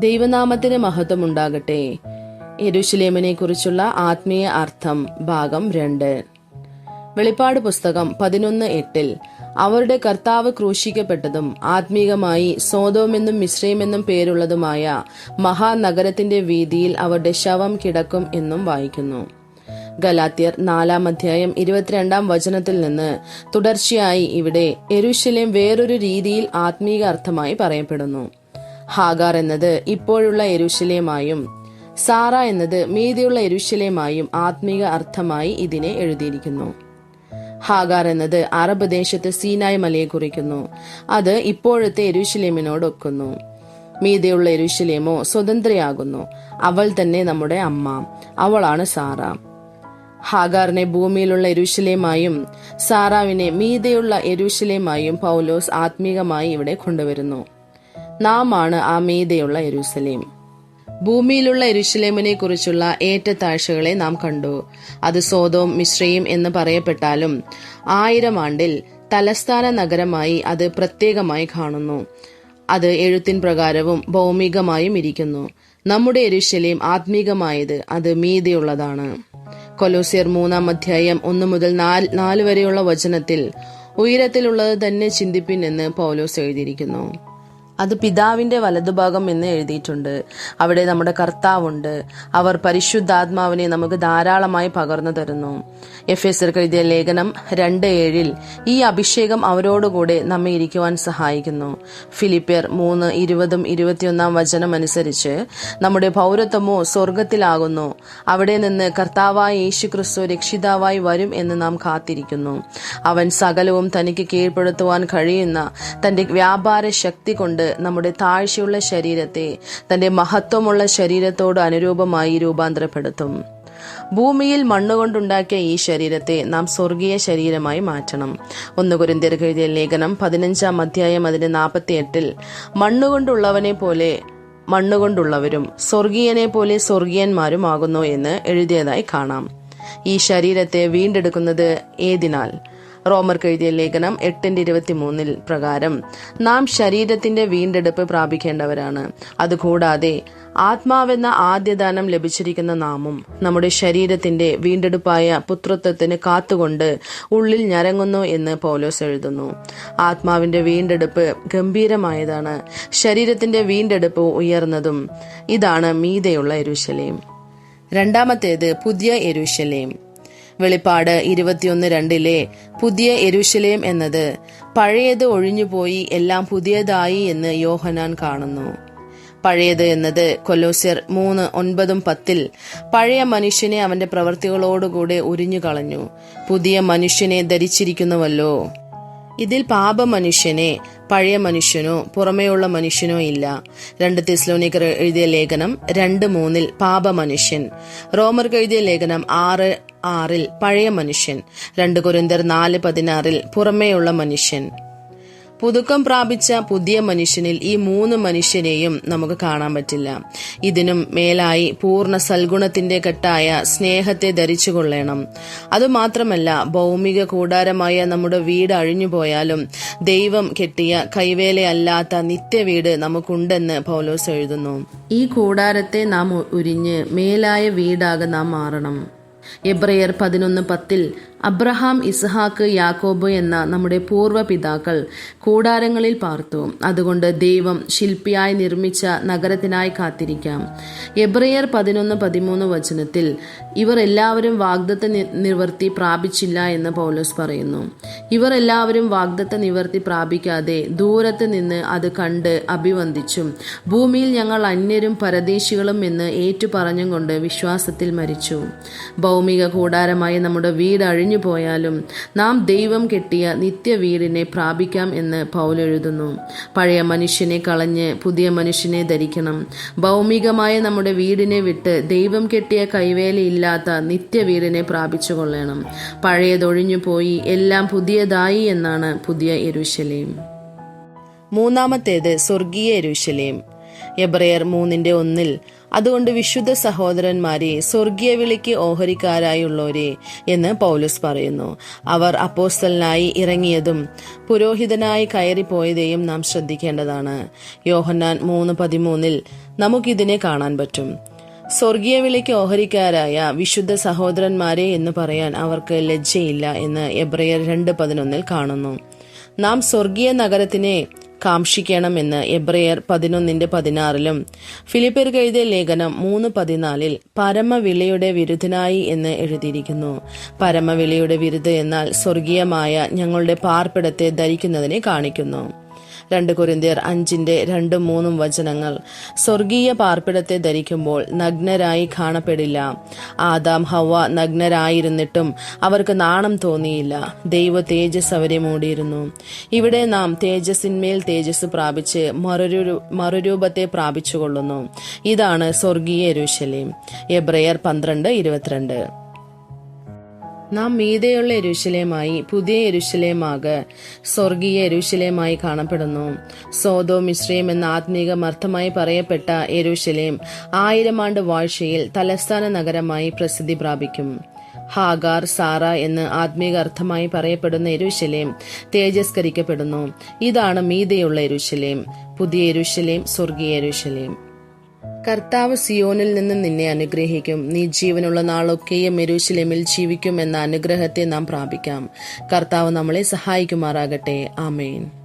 ദൈവനാമത്തിന് മഹത്വമുണ്ടാകട്ടെ. യരുഷലേമിനെ കുറിച്ചുള്ള ആത്മീയ അർത്ഥം ഭാഗം രണ്ട്. വെളിപ്പാട് പുസ്തകം പതിനൊന്ന് എട്ടിൽ അവരുടെ കർത്താവ് ക്രൂശിക്കപ്പെട്ടതും ആത്മീകമായി സോതോമെന്നും മിശ്രയുമെന്നും പേരുള്ളതുമായ മഹാനഗരത്തിന്റെ വീതിയിൽ അവരുടെ ശവം കിടക്കും എന്നും വായിക്കുന്നു. ഗലാത്യർ നാലാം അധ്യായം ഇരുപത്തിരണ്ടാം വചനത്തിൽ നിന്ന് തുടർച്ചയായി ഇവിടെ എരുശലേം വേറൊരു രീതിയിൽ ആത്മീക അർത്ഥമായി പറയപ്പെടുന്നു. ഹാഗാർ എന്നത് ഇപ്പോഴുള്ള എരുശലേമായും സാറ എന്നത് മീതിയുള്ള എരുശലേമായും ആത്മീക അർത്ഥമായി ഇതിനെ എഴുതിയിരിക്കുന്നു. ഹാഗാർ എന്നത് അറബ് ദേശത്ത് സീനായ് മലയെ കുറിക്കുന്നു. അത് ഇപ്പോഴത്തെ എരുശലേമിനോട് ഒക്കുന്നു. മീതെയുള്ള എരുശലേമോ സ്വതന്ത്രയാകുന്നു. അവൾ തന്നെ നമ്മുടെ അമ്മ. അവളാണ് സാറ. ഹാഗാറിനെ ഭൂമിയിലുള്ള എരുശലേമായും സാറാവിനെ മീതയുള്ള എരുശലേമായും പൗലോസ് ആത്മീകമായി ഇവിടെ കൊണ്ടുവരുന്നു. നാം ആണ് ആ മീതയുള്ള എരുസലേം ഭൂമിയിലുള്ള എരുശലേമിനെ കുറിച്ചുള്ള ഏറ്റത്താഴ്ചകളെ നാം കണ്ടു. അത് സോതോം മിശ്രയും എന്ന് പറയപ്പെട്ടാലും ആയിരം ആണ്ടിൽ തലസ്ഥാന നഗരമായി അത് പ്രത്യേകമായി കാണുന്നു. അത് എഴുത്തിൻ പ്രകാരവും ഭൗമികമായും ഇരിക്കുന്നു. നമ്മുടെ എരുശലേം ആത്മീകമായത് അത് മീതിയുള്ളതാണ്. കൊലോസിയർ മൂന്നാം അധ്യായം ഒന്നു മുതൽ നാല് വരെയുള്ള വചനത്തിൽ ഉയരത്തിലുള്ളത് തന്നെ ചിന്തിപ്പിൻ എന്ന് പൗലോസ് എഴുതിയിരിക്കുന്നു. അത് പിതാവിന്റെ വലതുഭാഗം എന്ന് എഴുതിയിട്ടുണ്ട്. അവിടെ നമ്മുടെ കർത്താവുണ്ട്. അവർ പരിശുദ്ധാത്മാവിനെ നമുക്ക് ധാരാളമായി പകർന്നു തരുന്നു. എഫ് എസ് എഴുതിയ ലേഖനം രണ്ട് ഏഴിൽ ഈ അഭിഷേകം അവരോടുകൂടെ നമ്മെ ഇരിക്കുവാൻ സഹായിക്കുന്നു. ഫിലിപ്പിയർ മൂന്ന് ഇരുപതും ഇരുപത്തിയൊന്നാം വചനം അനുസരിച്ച് നമ്മുടെ പൗരത്വമോ സ്വർഗത്തിലാകുന്നു അവിടെ നിന്ന് കർത്താവായ യേശു ക്രിസ്തു രക്ഷിതാവായി വരും എന്ന് നാം കാത്തിരിക്കുന്നു. അവൻ സകലവും തനിക്ക് കീഴ്പ്പെടുത്തുവാൻ കഴിയുന്ന തന്റെ വ്യാപാര ശക്തി കൊണ്ട് നമ്മുടെ താഴ്ചയുള്ള ശരീരത്തെ തന്റെ മഹത്വമുള്ള ശരീരത്തോട് അനുരൂപമായി രൂപാന്തരപ്പെടുത്തും. ഭൂമിയിൽ മണ്ണുകൊണ്ടുണ്ടാക്കിയ ഈ ശരീരത്തെ നാം സ്വർഗീയ ശരീരമായി മാറ്റണം. ഒന്ന് കുരിന്തിയർ എഴുതിയ ലേഖനം പതിനഞ്ചാം അധ്യായം അതിന്റെ നാൽപ്പത്തി എട്ടിൽ മണ്ണുകൊണ്ടുള്ളവനെ പോലെ മണ്ണുകൊണ്ടുള്ളവരും സ്വർഗീയനെ പോലെ സ്വർഗീയന്മാരുമാകുന്നു എന്ന് എഴുതിയതായി കാണാം. ഈ ശരീരത്തെ വീണ്ടെടുക്കുന്നത് ഏതിനാൽ? റോമർക്ക് എഴുതിയ ലേഖനം എട്ടിന്റെ ഇരുപത്തിമൂന്നിൽ പ്രകാരം നാം ശരീരത്തിന്റെ വീണ്ടെടുപ്പ് പ്രാപിക്കേണ്ടവരാണ്. അതുകൂടാതെ ആത്മാവെന്ന ആദ്യദാനം ലഭിച്ചിരിക്കുന്ന നാമും നമ്മുടെ ശരീരത്തിന്റെ വീണ്ടെടുപ്പായ പുത്രത്വത്തിന് കാത്തുകൊണ്ട് ഉള്ളിൽ ഞരങ്ങുന്നു എന്ന് പൗലോസ് എഴുതുന്നു. ആത്മാവിന്റെ വീണ്ടെടുപ്പ് ഗംഭീരമായതാണ്. ശരീരത്തിന്റെ വീണ്ടെടുപ്പ് ഉയർന്നതും ഇതാണ് മീതയുള്ള എരുശലേം. രണ്ടാമത്തേത് പുതിയ എരുശലേം. വെളിപ്പാട് ഇരുപത്തിയൊന്ന് രണ്ടിലെ പുതിയ എരുശലേം എന്നത് പഴയത് ഒഴിഞ്ഞുപോയി എല്ലാം പുതിയതായി എന്ന് യോഹനാൻ കാണുന്നു. പഴയത് എന്നത് കൊലോസ്യർ മൂന്ന് ഒൻപതും പത്തിൽ പഴയ മനുഷ്യനെ അവന്റെ പ്രവൃത്തികളോടുകൂടെ ഉരിഞ്ഞു കളഞ്ഞു പുതിയ മനുഷ്യനെ ധരിച്ചിരിക്കുന്നുവല്ലോ. ഇതിൽ പാപ മനുഷ്യനെ പഴയ മനുഷ്യനോ പുറമേയുള്ള മനുഷ്യനോ ഇല്ല. രണ്ട് തെസ്ലോനിക്കർ എഴുതിയ ലേഖനം രണ്ട് മൂന്നിൽ പാപ മനുഷ്യൻ റോമർക്ക് എഴുതിയ ലേഖനം ആറ് ആറിൽ പഴയ മനുഷ്യൻ രണ്ട് കുരുന്തർ നാല് പതിനാറിൽ പുറമേയുള്ള മനുഷ്യൻ. പുതുക്കം പ്രാപിച്ച പുതിയ മനുഷ്യനിൽ ഈ മൂന്ന് മനുഷ്യനെയും നമുക്ക് കാണാൻ പറ്റില്ല. ഇതിനും മേലായി പൂർണ സൽഗുണത്തിന്റെ കെട്ടായ സ്നേഹത്തെ ധരിച്ചു കൊള്ളണം അതുമാത്രമല്ല ഭൗമിക കൂടാരമായ നമ്മുടെ വീട് അഴിഞ്ഞുപോയാലും ദൈവം കെട്ടിയ കൈവേലയല്ലാത്ത നിത്യവീട് നമുക്കുണ്ടെന്ന് പൗലോസ് എഴുതുന്നു. ഈ കൂടാരത്തെ നാം ഉരിഞ്ഞ് മേലായ വീടാകെ നാം മാറണം. എബ്രയർ പതിനൊന്ന് പത്തിൽ അബ്രഹാം ഇസ്ഹാക്ക് യാക്കോബ് എന്ന നമ്മുടെ പൂർവ പിതാക്കൾ കൂടാരങ്ങളിൽ പാർത്തു. അതുകൊണ്ട് ദൈവം ശില്പിയായി നിർമ്മിച്ച നഗരത്തിനായി കാത്തിരിക്കാം. എബ്രയർ പതിനൊന്ന് പതിമൂന്ന് വചനത്തിൽ ഇവർ എല്ലാവരും വാഗ്ദത്ത നിവർത്തി പ്രാപിച്ചില്ല എന്ന് പൗലോസ് പറയുന്നു. ഇവർ എല്ലാവരും വാഗ്ദത്ത നിവർത്തി പ്രാപിക്കാതെ ദൂരത്ത് നിന്ന് അത് കണ്ട് അഭിവന്ദിച്ചും ഭൂമിയിൽ ഞങ്ങൾ അന്യരും പരദേശികളും എന്ന് ഏറ്റുപറഞ്ഞും കൊണ്ട് വിശ്വാസത്തിൽ മരിച്ചു. ഭൗമിക കൂടാരമായി നമ്മുടെ വീട് അഴിഞ്ഞു പോയാലും നാം ദൈവം കെട്ടിയ നിത്യ വീടിനെ പ്രാപിക്കാം എന്ന് പൗലെഴുതുന്നു പഴയ മനുഷ്യനെ കളഞ്ഞ് പുതിയ മനുഷ്യനെ ധരിക്കണം. ഭൗമികമായ നമ്മുടെ വീടിനെ വിട്ട് ദൈവം കെട്ടിയ കൈവേലയില്ലാത്ത നിത്യ വീടിനെ പ്രാപിച്ചു കൊള്ളണം പഴയതൊഴിഞ്ഞു പോയി എല്ലാം പുതിയതായി എന്നാണ് പുതിയ എരുശലേം. മൂന്നാമത്തേത് സ്വർഗീയ എരുശലേം. എബ്രയർ മൂന്നിന്റെ ഒന്നിൽ അതുകൊണ്ട് വിശുദ്ധ സഹോദരന്മാരെ സ്വർഗീയ വിളിക്ക് ഓഹരിക്കാരായുള്ളവരെ എന്ന് പൗലസ് പറയുന്നു. അവർ അപ്പോസ്റ്റലിനായി ഇറങ്ങിയതും പുരോഹിതനായി കയറിപ്പോയതെയും നാം ശ്രദ്ധിക്കേണ്ടതാണ്. യോഹന്നാൻ മൂന്ന് പതിമൂന്നിൽ നമുക്കിതിനെ കാണാൻ പറ്റും. സ്വർഗീയ വിലയ്ക്ക് ഓഹരിക്കാരായ വിശുദ്ധ സഹോദരന്മാരെ എന്ന് പറയാൻ അവർക്ക് ലജ്ജയില്ല എന്ന് എബ്രയർ രണ്ട് പതിനൊന്നിൽ കാണുന്നു. നാം സ്വർഗീയ നഗരത്തിനെ കാംക്ഷിക്കണമെന്ന് എബ്രയർ പതിനൊന്നിന്റെ പതിനാറിലും ഫിലിപ്പിയർക്ക് എഴുതിയ ലേഖനം മൂന്ന് പതിനാലിൽ പരമവിളിയുടെ വിരുദ്ധനായി എന്ന് എഴുതിയിരിക്കുന്നു. പരമവിളിയുടെ വിരുദ്ധ എന്നാൽ സ്വർഗീയമായ ഞങ്ങളുടെ പാർപ്പിടത്തെ ധരിക്കുന്നതിനെ കാണിക്കുന്നു. രണ്ട് കുരിന്തിയർ അഞ്ചിന്റെ രണ്ടും മൂന്നും വചനങ്ങൾ സ്വർഗീയ പാർപ്പിടത്തെ ധരിക്കുമ്പോൾ നഗ്നരായി കാണപ്പെടില്ല. ആദാം ഹവ നഗ്നരായിരുന്നിട്ടും അവർക്ക് നാണം തോന്നിയില്ല. ദൈവ തേജസ് അവരെ മൂടിയിരുന്നു. ഇവിടെ നാം തേജസ്സിന്മേൽ തേജസ് പ്രാപിച്ച് മറുരു മറുരൂപത്തെ പ്രാപിച്ചുകൊള്ളുന്നു. ഇതാണ് സ്വർഗീയ രുശലി എബ്രയർ പന്ത്രണ്ട് ഇരുപത്തിരണ്ട്. നാം മീതെയുള്ള എരുശലേമായി പുതിയ എരുശലേമാക് സ്വർഗീയ എരുശലേമായി കാണപ്പെടുന്നു. സോതോ മിശ്രയം എന്ന ആത്മീക അർത്ഥമായി പറയപ്പെട്ട എരുശലേം ആയിരം ആണ്ട് വാഴ്ചയിൽ തലസ്ഥാന നഗരമായി പ്രസിദ്ധി പ്രാപിക്കും. ഹാഗാർ സാറ എന്ന് ആത്മീക അർത്ഥമായി പറയപ്പെടുന്ന എരുശലേം തേജസ്കരിക്കപ്പെടുന്നു. ഇതാണ് മീതയുള്ള എരുശലേം പുതിയ എരുശലേം സ്വർഗീയ എരുശലേം കർത്താവ് സിയോനിൽ നിന്ന് നിന്നെ അനുഗ്രഹിക്കും. നീ ജീവനുള്ള നാളൊക്കെയും മെരൂശിലെമിൽ ജീവിക്കും എന്ന അനുഗ്രഹത്തെ നാം പ്രാപിക്കാം. കർത്താവ് നമ്മളെ സഹായിക്കുമാറാകട്ടെ. ആമേൻ.